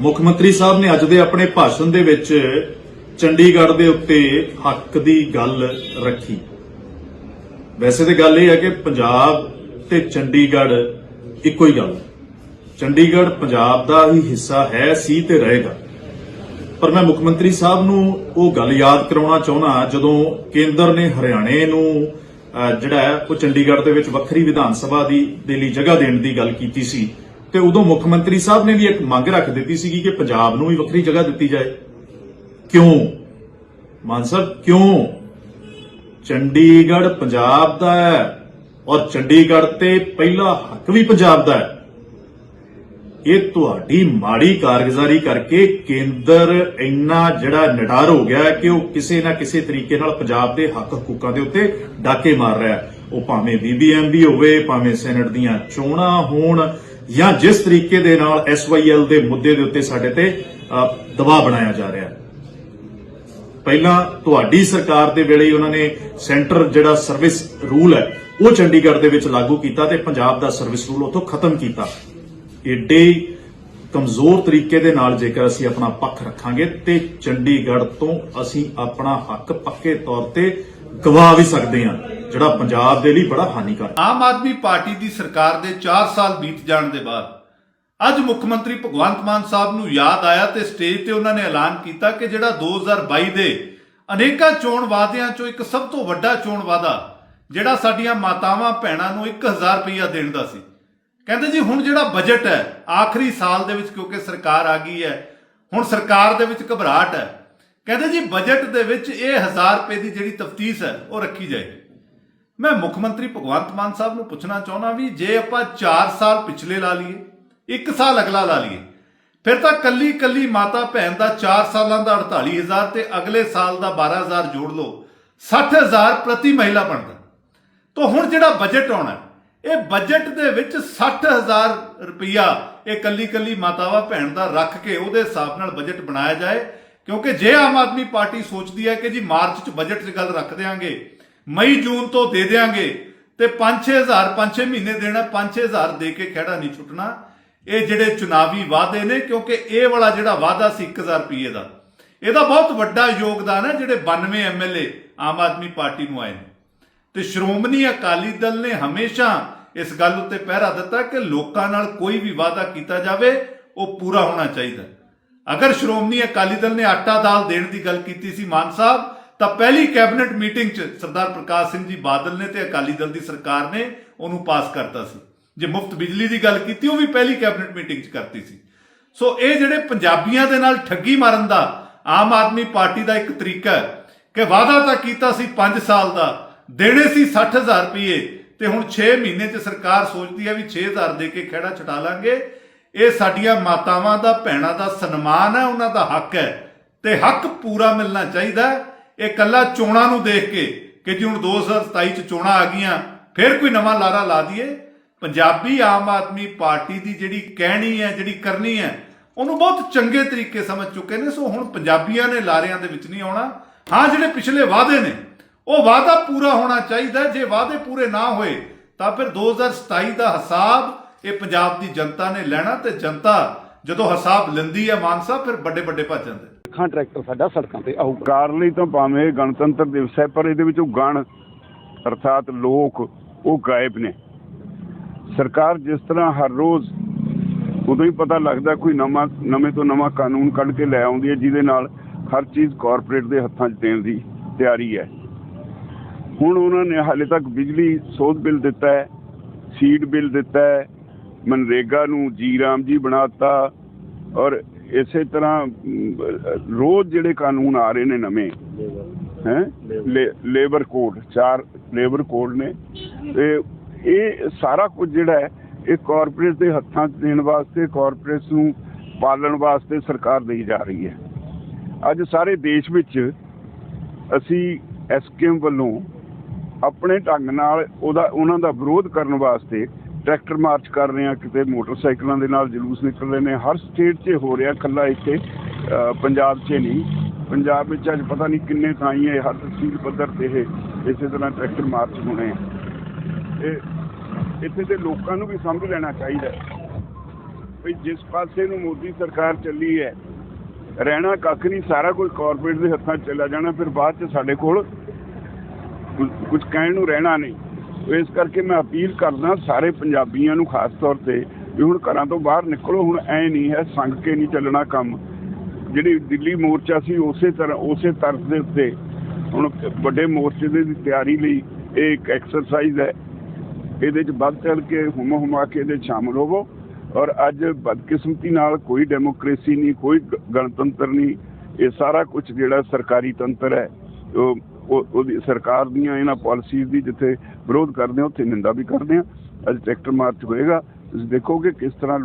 ਮੁੱਖ ਮੰਤਰੀ ਸਾਹਿਬ ਨੇ ਅੱਜ ਦੇ ਆਪਣੇ ਭਾਸ਼ਣ ਦੇ ਵਿੱਚ ਚੰਡੀਗੜ੍ਹ ਦੇ ਉੱਤੇ ਹੱਕ ਦੀ ਗੱਲ ਰੱਖੀ। ਵੈਸੇ ਤੇ ਗੱਲ ਇਹ ਹੈ ਕਿ ਪੰਜਾਬ ਤੇ ਚੰਡੀਗੜ੍ਹ ਇੱਕੋ ਹੀ ਗੱਲ। ਹੈ ਚੰਡੀਗੜ੍ਹ ਪੰਜਾਬ ਦਾ ਹੀ ਹਿੱਸਾ ਹੈ, ਸੀ ਤੇ ਰਹੇਗਾ। ਪਰ ਮੈਂ ਮੁੱਖ ਮੰਤਰੀ ਸਾਹਿਬ ਨੂੰ ਉਹ ਗੱਲ ਯਾਦ ਕਰਾਉਣਾ ਚਾਹੁੰਦਾ ਜਦੋਂ ਕੇਂਦਰ ਨੇ ਹਰਿਆਣੇ ਨੂੰ ਜਿਹੜਾ ਉਹ ਚੰਡੀਗੜ੍ਹ ਦੇ ਵਿੱਚ ਵੱਖਰੀ ਵਿਧਾਨ ਸਭਾ ਦੀ, ਦੇ ਲਈ ਜਗ੍ਹਾ ਦੇਣ ਦੀ ਗੱਲ ਕੀਤੀ ਸੀ। ਤੇ ਉਦੋਂ ਮੁੱਖ ਮੰਤਰੀ ਸਾਹਿਬ ਨੇ ਵੀ ਇੱਕ ਮੰਗ ਰੱਖ ਦਿੱਤੀ ਸੀਗੀ ਕਿ ਪੰਜਾਬ ਨੂੰ ਵੀ ਵੱਖਰੀ ਜਗ੍ਹਾ ਦਿੱਤੀ ਜਾਏ। ਕਿਉਂ? ਮਾਨ ਸਾਹਿਬ, ਕਿਉਂ? ਚੰਡੀਗੜ੍ਹ ਪੰਜਾਬ ਦਾ ਹੈ ਔਰ ਚੰਡੀਗੜ੍ਹ ਤੇ ਪਹਿਲਾ ਹੱਕ ਵੀ ਪੰਜਾਬ ਦਾ ਹੈ। ਇਹ ਤੁਹਾਡੀ ਮਾੜੀ ਕਾਰਗੁਜ਼ਾਰੀ ਕਰਕੇ ਕੇਂਦਰ ਇੰਨਾ ਜਿਹੜਾ ਨਿਡਰ ਹੋ ਗਿਆ ਕਿ ਉਹ ਕਿਸੇ ਨਾ ਕਿਸੇ ਤਰੀਕੇ ਨਾਲ ਪੰਜਾਬ ਦੇ ਹੱਕ ਹਕੂਕਾਂ ਦੇ ਉੱਤੇ ਡਾਕੇ ਮਾਰ ਰਿਹਾ ਉਹ ਭਾਵੇਂ ਬੀਬੀਐਮਬੀ ਹੋਵੇ, ਭਾਵੇਂ ਸੈਨੇਟ ਦੀਆਂ ਚੋਣਾਂ ਹੋਣ ਜਾਂ ਜਿਸ ਤਰੀਕੇ ਦੇ ਨਾਲ ਐਸਵਾਈਐਲ ਦੇ ਮੁੱਦੇ ਦੇ ਉੱਤੇ ਸਾਡੇ ਤੇ ਦਬਾਅ ਬਣਾਇਆ ਜਾ ਰਿਹਾ ਹੈ। ਪਹਿਲਾਂ ਤੁਹਾਡੀ ਸਰਕਾਰ ਦੇ ਵੇਲੇ ਹੀ ਉਹਨਾਂ ਨੇ ਸੈਂਟਰ ਜਿਹੜਾ ਸਰਵਿਸ ਰੂਲ ਹੈ, ਉਹ ਚੰਡੀਗੜ੍ਹ ਦੇ ਵਿੱਚ ਲਾਗੂ ਕੀਤਾ ਤੇ ਪੰਜਾਬ ਦਾ ਸਰਵਿਸ ਰੂਲ ਉੱਥੋਂ ਖਤਮ ਕੀਤਾ। ਏਡੇ ਕਮਜ਼ੋਰ ਤਰੀਕੇ ਦੇ ਨਾਲ ਜੇਕਰ ਅਸੀਂ ਆਪਣਾ ਪੱਖ ਰੱਖਾਂਗੇ ਤੇ ਚੰਡੀਗੜ੍ਹ ਤੋਂ ਅਸੀਂ ਆਪਣਾ ਹੱਕ ਪੱਕੇ ਤੌਰ ਤੇ ਗਵਾ ਵੀ ਸਕਦੇ ਹਾਂ। ਜਿਹੜਾ ਪੰਜਾਬ ਦੇ ਲਈ ਬੜਾ ਹਾਨੀਕਾਰਕ ਆਮ ਆਦਮੀ ਪਾਰਟੀ ਦੀ ਸਰਕਾਰ ਦੇ 4 ਸਾਲ ਬੀਤ ਜਾਣ ਦੇ ਬਾਅਦ ਅੱਜ ਮੁੱਖ ਮੰਤਰੀ ਭਗਵੰਤ ਮਾਨ ਸਾਹਿਬ ਨੂੰ ਯਾਦ ਆਇਆ ਤੇ ਸਟੇਜ ਤੇ ਉਹਨਾਂ ਨੇ ਐਲਾਨ ਕੀਤਾ ਕਿ ਜਿਹੜਾ 2022 ਦੇ ਅਨੇਕਾਂ ਚੋਣ ਵਾਅਦਿਆਂ ਚੋਂ ਇੱਕ ਸਭ ਤੋਂ ਵੱਡਾ ਚੋਣ ਵਾਅਦਾ ਜਿਹੜਾ ਸਾਡੀਆਂ ਮਾਤਾਵਾਂ ਭੈਣਾਂ ਨੂੰ 1000 ਰੁਪਈਆ ਦੇਣ ਦਾ ਸੀ। ਕਹਿੰਦੇ ਜੀ ਹੁਣ ਜਿਹੜਾ ਬਜਟ ਹੈ, ਆਖਰੀ ਸਾਲ ਦੇ ਵਿੱਚ ਕਿਉਂਕਿ ਸਰਕਾਰ ਆ ਗਈ ਹੈ, ਹੁਣ ਸਰਕਾਰ ਦੇ ਵਿੱਚ ਘਬਰਾਹਟ ਹੈ। ਕਹਿੰਦੇ ਜੀ ਬਜਟ ਦੇ ਵਿੱਚ ਇਹ 1000 ਰੁਪਏ ਦੀ ਜਿਹੜੀ ਤਫਤੀਸ਼ ਹੈ, ਉਹ ਰੱਖੀ ਜਾਏਗੀ। ਮੈਂ ਮੁੱਖ ਮੰਤਰੀ ਭਗਵੰਤ ਮਾਨ ਸਾਹਿਬ ਨੂੰ ਪੁੱਛਣਾ ਚਾਹੁੰਦਾ ਵੀ ਜੇ ਆਪਾਂ 4 ਸਾਲ ਪਿਛਲੇ ਲਾ ਲਈਏ 1 ਸਾਲ ਅਗਲਾ ਲਾ ਲਈਏ, ਫਿਰ ਤਾਂ ਕੱਲੀ ਕੱਲੀ ਮਾਤਾ ਭੈਣ ਦਾ 4 ਸਾਲਾਂ ਦਾ 48000 ਤੇ ਅਗਲੇ ਸਾਲ ਦਾ 12000 ਜੋੜ ਲਓ 60000 ਪ੍ਰਤੀ ਮਹਿਲਾ ਬਣਦਾ। ਤਾਂ ਹੁਣ ਜਿਹੜਾ ਬਜਟ ਆਉਣਾ, ਇਹ ਬਜਟ ਦੇ ਵਿੱਚ 60000 ਰੁਪਇਆ ਇਹ ਕੱਲੀ ਕੱਲੀ ਮਾਤਾਵਾ ਭੈਣ ਦਾ ਰੱਖ ਕੇ ਉਹਦੇ ਹਿਸਾਬ ਨਾਲ ਬਜਟ ਬਣਾਇਆ ਜਾਏ, ਕਿਉਂਕਿ ਜੇ ਆਮ ਆਦਮੀ ਪਾਰਟੀ ਸੋਚਦੀ ਹੈ ਕਿ ਜੀ ਮਾਰਚ 'ਚ ਬਜਟ 'ਚ ਗੱਲ ਰੱਖ ਦੇਾਂਗੇ ਮਈ ਜੂਨ ਤੋਂ ਦੇ ਦੇਾਂਗੇ ਤੇ 5-6000 5-6 ਮਹੀਨੇ ਦੇਣਾ 5-6000 ਦੇ ਕੇ ਖੜਾ ਨਹੀਂ ਛੁੱਟਣਾ। ਇਹ ਜਿਹੜੇ ਚੁਣਾਵੀ ਵਾਅਦੇ ਨੇ, ਕਿਉਂਕਿ ਇਹ ਵਾਲਾ ਜਿਹੜਾ ਵਾਅਦਾ ਸੀ 1000 ਰੁਪਏ ਦਾ। ਇਹਦਾ ਬਹੁਤ ਵੱਡਾ ਯੋਗਦਾਨ ਹੈ, ਜਿਹੜੇ 92 ਐਮਐਲਏ ਆਮ ਆਦਮੀ ਪਾਰਟੀ ਨੂੰ ਆਏ ਨੇ। ਤੇ ਸ਼੍ਰੋਮਣੀ ਅਕਾਲੀ ਦਲ ਨੇ ਹਮੇਸ਼ਾ ਇਸ ਗੱਲ ਉੱਤੇ ਪਹਿਰਾ ਦਿੱਤਾ ਕਿ ਲੋਕਾਂ ਨਾਲ ਕੋਈ ਵੀ ਵਾਅਦਾ ਕੀਤਾ ਜਾਵੇ, ਉਹ ਪੂਰਾ ਹੋਣਾ ਚਾਹੀਦਾ। ਅਗਰ ਸ਼੍ਰੋਮਣੀ ਅਕਾਲੀ ਦਲ ਨੇ ਆਟਾ ਦਾਲ ਦੇਣ ਦੀ ਗੱਲ ਕੀਤੀ ਸੀ ਮਾਨ ਸਾਹਿਬ ਤਾਂ ਪਹਿਲੀ ਕੈਬਨਿਟ ਮੀਟਿੰਗ 'ਚ ਸਰਦਾਰ ਪ੍ਰਕਾਸ਼ ਸਿੰਘ ਜੀ ਬਾਦਲ ਨੇ ਤੇ ਅਕਾਲੀ ਦਲ ਦੀ ਸਰਕਾਰ ਨੇ ਉਹਨੂੰ ਪਾਸ ਕਰਤਾ ਸੀ। ਜੇ ਮੁਫਤ ਬਿਜਲੀ ਦੀ ਗੱਲ ਕੀਤੀ, ਉਹ ਵੀ ਪਹਿਲੀ ਕੈਬਨਿਟ ਮੀਟਿੰਗ 'ਚ ਕਰਤੀ ਸੀ। ਸੋ ਇਹ ਜਿਹੜੇ ਪੰਜਾਬੀਆਂ ਦੇ ਨਾਲ ਠੱਗੀ ਮਾਰਨ ਦਾ, ਆਮ ਆਦਮੀ ਪਾਰਟੀ ਦਾ ਇੱਕ ਤਰੀਕਾ ਹੈ ਕਿ ਵਾਅਦਾ ਤਾਂ ਕੀਤਾ ਸੀ 5 ਸਾਲ ਦਾ, ਦੇਣੇ ਸੀ 60000 ਰੁਪਏ ਤੇ ਹੁਣ 6 ਮਹੀਨੇ 'ਚ ਸਰਕਾਰ ਸੋਚਦੀ ਹੈ ਵੀ 6000 ਦੇ ਕੇ ਖਹਿੜਾ ਛੁਟਾ ਲਾਂਗੇ। ਇਹ ਸਾਡੀਆਂ ਮਾਤਾਵਾਂ ਦਾ, ਭੈਣਾਂ ਦਾ ਸਨਮਾਨ ਹੈ, ਉਹਨਾਂ ਦਾ ਹੱਕ ਹੈ ਤੇ ਹੱਕ ਪੂਰਾ ਮਿਲਣਾ ਚਾਹੀਦਾ ਹੈ। ਇਹ ਕੱਲਾ ਚੋਣਾਂ ਨੂੰ ਦੇਖ ਕੇ ਕਿ ਜੀ ਹੁਣ 2027 ਚ ਚੋਣਾਂ ਆ ਗਈਆਂ, ਫਿਰ ਕੋਈ ਨਵਾਂ ਲਾਰਾ ਲਾ ਦਈਏ। ਪੰਜਾਬੀ ਆਮ ਆਦਮੀ ਪਾਰਟੀ ਦੀ ਜਿਹੜੀ ਕਹਿਣੀ ਹੈ, ਜਿਹੜੀ ਕਰਨੀ ਹੈ, ਉਹਨੂੰ ਬਹੁਤ ਚੰਗੇ ਤਰੀਕੇ ਸਮਝ ਚੁੱਕੇ ਨੇ। ਸੋ ਹੁਣ ਪੰਜਾਬੀਆਂ ਨੇ ਲਾਰਿਆਂ ਦੇ ਵਿੱਚ ਨਹੀਂ ਆਉਣਾ। ਹਾਂ, ਜਿਹੜੇ ਪਿਛਲੇ ਵਾਅਦੇ ਨੇ, ਉਹ ਵਾਅਦਾ ਪੂਰਾ ਹੋਣਾ ਚਾਹੀਦਾ ਜੇ ਵਾਅਦੇ ਪੂਰੇ ਨਾ ਹੋਏ, ਤਾਂ ਫਿਰ 2027 ਦਾ ਹਿਸਾਬ ਇਹ ਪੰਜਾਬ ਦੀ ਜਨਤਾ ਨੇ ਲੈਣਾ ਤੇ ਜਨਤਾ ਜਦੋਂ ਹਿਸਾਬ ਲੈਂਦੀ ਹੈ ਮਾਨਸਾ, ਫਿਰ ਵੱਡੇ ਵੱਡੇ ਭੱਜ ਜਾਂਦੇ ਲੱਖਾਂ ਟਰੈਕਟਰ ਸਾਡਾ ਸੜਕਾਂ ਤੇ ਆਊਗਾ। ਕਾਰ ਲਈ ਤਾਂ ਭਾਵੇਂ ਗਣਤੰਤਰ ਦਿਵਸ ਹੈ, ਪਰ ਇਹਦੇ ਵਿੱਚੋਂ ਗਣ, ਅਰਥਾਤ ਲੋਕ, ਉਹ ਗਾਇਬ ਨੇ। ਸਰਕਾਰ ਜਿਸ ਤਰ੍ਹਾਂ ਹਰ ਰੋਜ਼ ਉਦੋਂ ਹੀ ਪਤਾ ਲੱਗਦਾ ਕੋਈ ਨਵਾਂ, ਨਵੇਂ ਤੋਂ ਨਵਾਂ ਕਾਨੂੰਨ ਕੱਢ ਕੇ ਲੈ ਆਉਂਦੀ ਹੈ, ਜਿਹਦੇ ਨਾਲ ਹਰ ਚੀਜ਼ ਕਾਰਪੋਰੇਟ ਦੇ ਹੱਥਾਂ 'ਚ ਦੇਣ ਦੀ ਤਿਆਰੀ ਹੈ। ਹੁਣ ਉਹਨਾਂ ਨੇ ਹਾਲੇ ਤੱਕ ਬਿਜਲੀ ਸੋਧ ਬਿੱਲ ਦਿੱਤਾ ਹੈ, ਸੀਡ ਬਿੱਲ ਦਿੱਤਾ ਹੈ, ਮਨਰੇਗਾ ਨੂੰ ਜੀ ਰਾਮ ਜੀ ਬਣਾਤਾ ਔਰ ਇਸੇ ਤਰ੍ਹਾਂ ਰੋਜ਼ ਜਿਹੜੇ ਕਾਨੂੰਨ ਆ ਰਹੇ ਨੇ ਨਵੇਂ, ਹੈ? ਲੇਬਰ ਕੋਡ, ਚਾਰ ਲੇਬਰ ਕੋਡ ਨੇ। ਤੇ ਇਹ ਸਾਰਾ ਕੁਝ ਜਿਹੜਾ ਹੈ, ਇਹ ਕਾਰਪੋਰੇਟ ਦੇ ਹੱਥਾਂ 'ਚ ਦੇਣ ਵਾਸਤੇ ਕਾਰਪੋਰੇਟ ਨੂੰ ਪਾਲਣ ਵਾਸਤੇ ਸਰਕਾਰ ਦੇਈ ਜਾ ਰਹੀ ਹੈ। ਅੱਜ ਸਾਰੇ ਦੇਸ਼ ਵਿੱਚ ਅਸੀਂ ਐਸਕੇਐਮ ਵੱਲੋਂ ਆਪਣੇ ਢੰਗ ਨਾਲ ਉਹਦਾ, ਉਹਨਾਂ ਦਾ ਵਿਰੋਧ ਕਰਨ ਵਾਸਤੇ ਟਰੈਕਟਰ ਮਾਰਚ ਕਰ ਰਹੇ ਆ ਕਿਤੇ ਮੋਟਰਸਾਈਕਲਾਂ ਦੇ ਨਾਲ ਜਲੂਸ ਨਿਕਲ ਰਹੇ ਨੇ। ਹਰ ਸਟੇਟ 'ਚ ਹੋ ਰਿਹਾ ਕੱਲਾ ਇੱਥੇ ਪੰਜਾਬ 'ਚ ਨਹੀਂ। ਪੰਜਾਬ ਵਿੱਚ ਅੱਜ ਪਤਾ ਨਹੀਂ ਕਿੰਨੇ ਥਾਂ ਹੈ ਹਰ ਤਹਿਸੀਲ ਪੱਧਰ ਤੇ ਇਹ, ਇਸੇ ਤਰ੍ਹਾਂ ਟਰੈਕਟਰ ਮਾਰਚ ਹੋਣੇ ਆ। ਇਹ ਇੱਥੇ ਦੇ ਲੋਕਾਂ ਨੂੰ ਵੀ ਸਮਝ ਲੈਣਾ ਚਾਹੀਦਾ ਵੀ ਜਿਸ ਪਾਸੇ ਨੂੰ ਮੋਦੀ ਸਰਕਾਰ ਚੱਲੀ ਹੈ, ਰਹਿਣਾ ਕੱਖ ਨਹੀਂ, ਸਾਰਾ ਕੁਝ ਕਾਰਪੋਰੇਟ ਦੇ ਹੱਥਾਂ ਚਲਾ ਜਾਣਾ, ਫਿਰ ਬਾਅਦ ਚ ਸਾਡੇ ਕੋਲ ਕੁਝ ਕਹਿਣ ਨੂੰ ਰਹਿਣਾ ਨਹੀਂ। ਇਸ ਕਰਕੇ ਮੈਂ ਅਪੀਲ ਕਰਦਾ ਸਾਰੇ ਪੰਜਾਬੀਆਂ ਨੂੰ ਖਾਸ ਤੌਰ ਤੇ ਵੀ ਹੁਣ ਘਰਾਂ ਤੋਂ ਬਾਹਰ ਨਿਕਲੋ, ਹੁਣ ਐ ਨਹੀਂ ਹੈ ਸੰਗ ਕੇ ਨਹੀਂ ਚੱਲਣਾ ਕੰਮ। ਜਿਹੜੀ ਦਿੱਲੀ ਮੋਰਚਾ ਸੀ, ਉਸੇ ਤਰ੍ਹਾਂ ਉਸੇ ਤਰਜ਼ ਦੇ ਉੱਤੇ ਹੁਣ ਵੱਡੇ ਮੋਰਚੇ ਦੀ ਤਿਆਰੀ ਲਈ ਇਹ ਇੱਕ ਐਕਸਰਸਾਈਜ਼ ਹੈ। ਇਹਦੇ ਚ ਵੱਧ ਚੜ ਕੇ ਹੁਮ ਹੁਮਾ ਕੇ ਇਹਦੇ 'ਚ ਸ਼ਾਮਲ ਹੋਵੋ ਔਰ ਅੱਜ ਬਦਕਿਸਮਤੀ ਨਾਲ ਕੋਈ ਡੈਮੋਕ੍ਰੇਸੀ ਨਹੀਂ, ਕੋਈ ਗਣਤੰਤਰ ਨਹੀਂ, ਇਹ ਸਾਰਾ ਕੁਝ ਜਿਹੜਾ ਸਰਕਾਰੀ ਤੰਤਰ ਹੈ, ਉਹ- ਉਹਦੀ ਸਰਕਾਰ ਦੀਆਂ ਇਹਨਾਂ ਪਾਲਿਸੀਜ਼ ਦੀ ਜਿੱਥੇ ਵਿਰੋਧ ਕਰਦੇ ਹਾਂ ਉੱਥੇ ਨਿੰਦਾ ਵੀ ਕਰਦੇ ਹਾਂ ਅੱਜ ਟਰੈਕਟਰ ਮਾਰਚ ਹੋਏਗਾ। ਤੁਸੀਂ ਦੇਖੋਗੇ ਕਿਸ ਤਰ੍ਹਾਂ